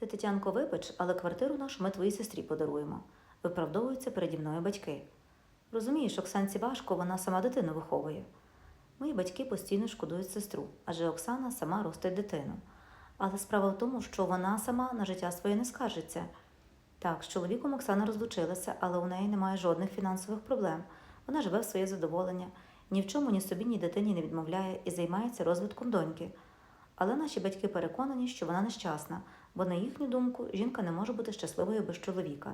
Ти, Тетянко, вибач, але квартиру нашу ми твоїй сестрі подаруємо. Виправдовуються переді мною батьки. Розумієш, Оксанці важко, вона сама дитину виховує. Мої батьки постійно шкодують сестру, адже Оксана сама ростить дитину. Але справа в тому, що вона сама на життя своє не скаржиться. Так, з чоловіком Оксана розлучилася, але у неї немає жодних фінансових проблем. Вона живе в своє задоволення, ні в чому ні собі, ні дитині не відмовляє і займається розвитком доньки. Але наші батьки переконані, що вона нещасна, бо, на їхню думку, жінка не може бути щасливою без чоловіка.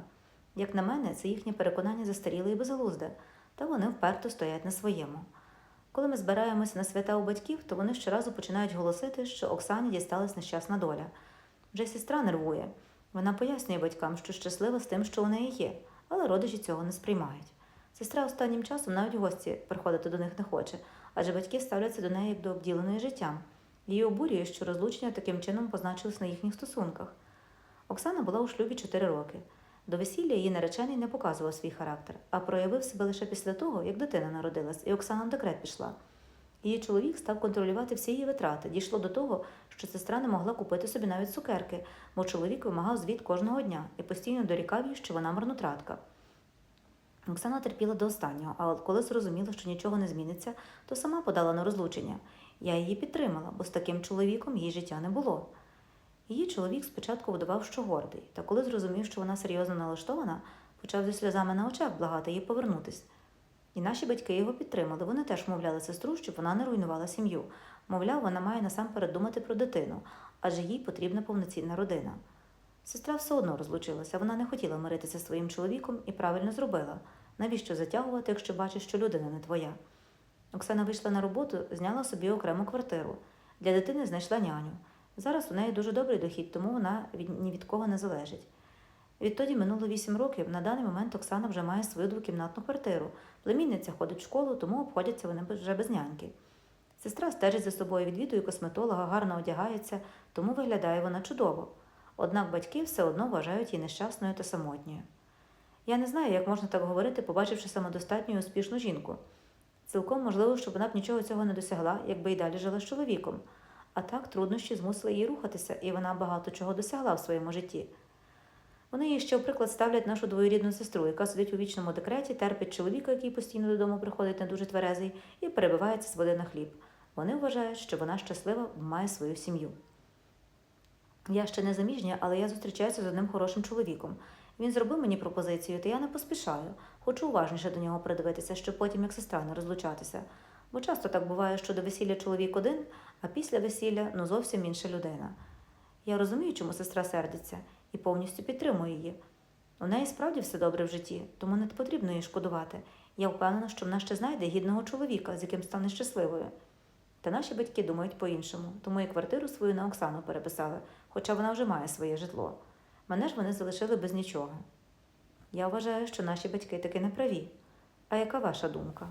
Як на мене, це їхнє переконання застаріле і безглузде, та вони вперто стоять на своєму. Коли ми збираємося на свята у батьків, то вони щоразу починають голосити, що Оксані дісталась нещасна доля. Вже сестра нервує. Вона пояснює батькам, що щаслива з тим, що у неї є, але родичі цього не сприймають. Сестра останнім часом навіть гості приходити до них не хоче, адже батьки ставляться до неї як до обділеної життям. Її обурює, що розлучення таким чином позначилось на їхніх стосунках. Оксана була у шлюбі 4 роки. До весілля її наречений не показував свій характер, а проявив себе лише після того, як дитина народилась, і Оксана в декрет пішла. Її чоловік став контролювати всі її витрати. Дійшло до того, що сестра не могла купити собі навіть цукерки, бо чоловік вимагав звіт кожного дня і постійно дорікав їй, що вона марнотратка. Оксана терпіла до останнього, а коли зрозуміла, що нічого не зміниться, то сама подала на розлучення. Я її підтримала, бо з таким чоловіком їй життя не було. Її чоловік спочатку видавав, що гордий, та коли зрозумів, що вона серйозно налаштована, почав зі сльозами на очах благати їй повернутись. І наші батьки його підтримали. Вони теж мовляли сестру, щоб вона не руйнувала сім'ю. Мовляв, вона має насамперед думати про дитину, адже їй потрібна повноцінна родина. Сестра все одно розлучилася, вона не хотіла миритися зі своїм чоловіком і правильно зробила. Навіщо затягувати, якщо бачиш, що людина не твоя? Оксана вийшла на роботу, зняла собі окрему квартиру. Для дитини знайшла няню. Зараз у неї дуже добрий дохід, тому вона від, ні від кого не залежить. Відтоді минуло вісім років. На даний момент Оксана вже має свою двокімнатну квартиру. Племінниця ходить в школу, тому обходяться вони вже без няньки. Сестра стежить за собою, відвідує косметолога, гарно одягається, тому виглядає вона чудово. Однак батьки все одно вважають її нещасною та самотньою. Я не знаю, як можна так говорити, побачивши самодостатню і успішну жінку. Цілком можливо, що вона б нічого цього не досягла, якби й далі жила з чоловіком. А так труднощі змусили її рухатися, і вона багато чого досягла в своєму житті. Вони їй ще в ставлять нашу двоюрідну сестру, яка сидить у вічному декреті, терпить чоловіка, який постійно додому приходить не дуже тверезий, і перебивається з води на хліб. Вони вважають, що вона щаслива, має свою сім'ю. Я ще не заміжня, але я зустрічаюся з одним хорошим чоловіком. Він зробив мені пропозицію, та я не поспішаю. Хочу уважніше до нього придивитися, щоб потім як сестра не розлучатися. Бо часто так буває, що до весілля чоловік один, а після весілля ну зовсім інша людина. Я розумію, чому сестра сердиться, і повністю підтримую її. У неї справді все добре в житті, тому не потрібно її шкодувати. Я впевнена, що вона ще знайде гідного чоловіка, з яким стане щасливою. Та наші батьки думають по-іншому, тому і квартиру свою на Оксану переписали, хоча вона вже має своє житло. Мене ж вони залишили без нічого. Я вважаю, що наші батьки таки не праві. А яка ваша думка?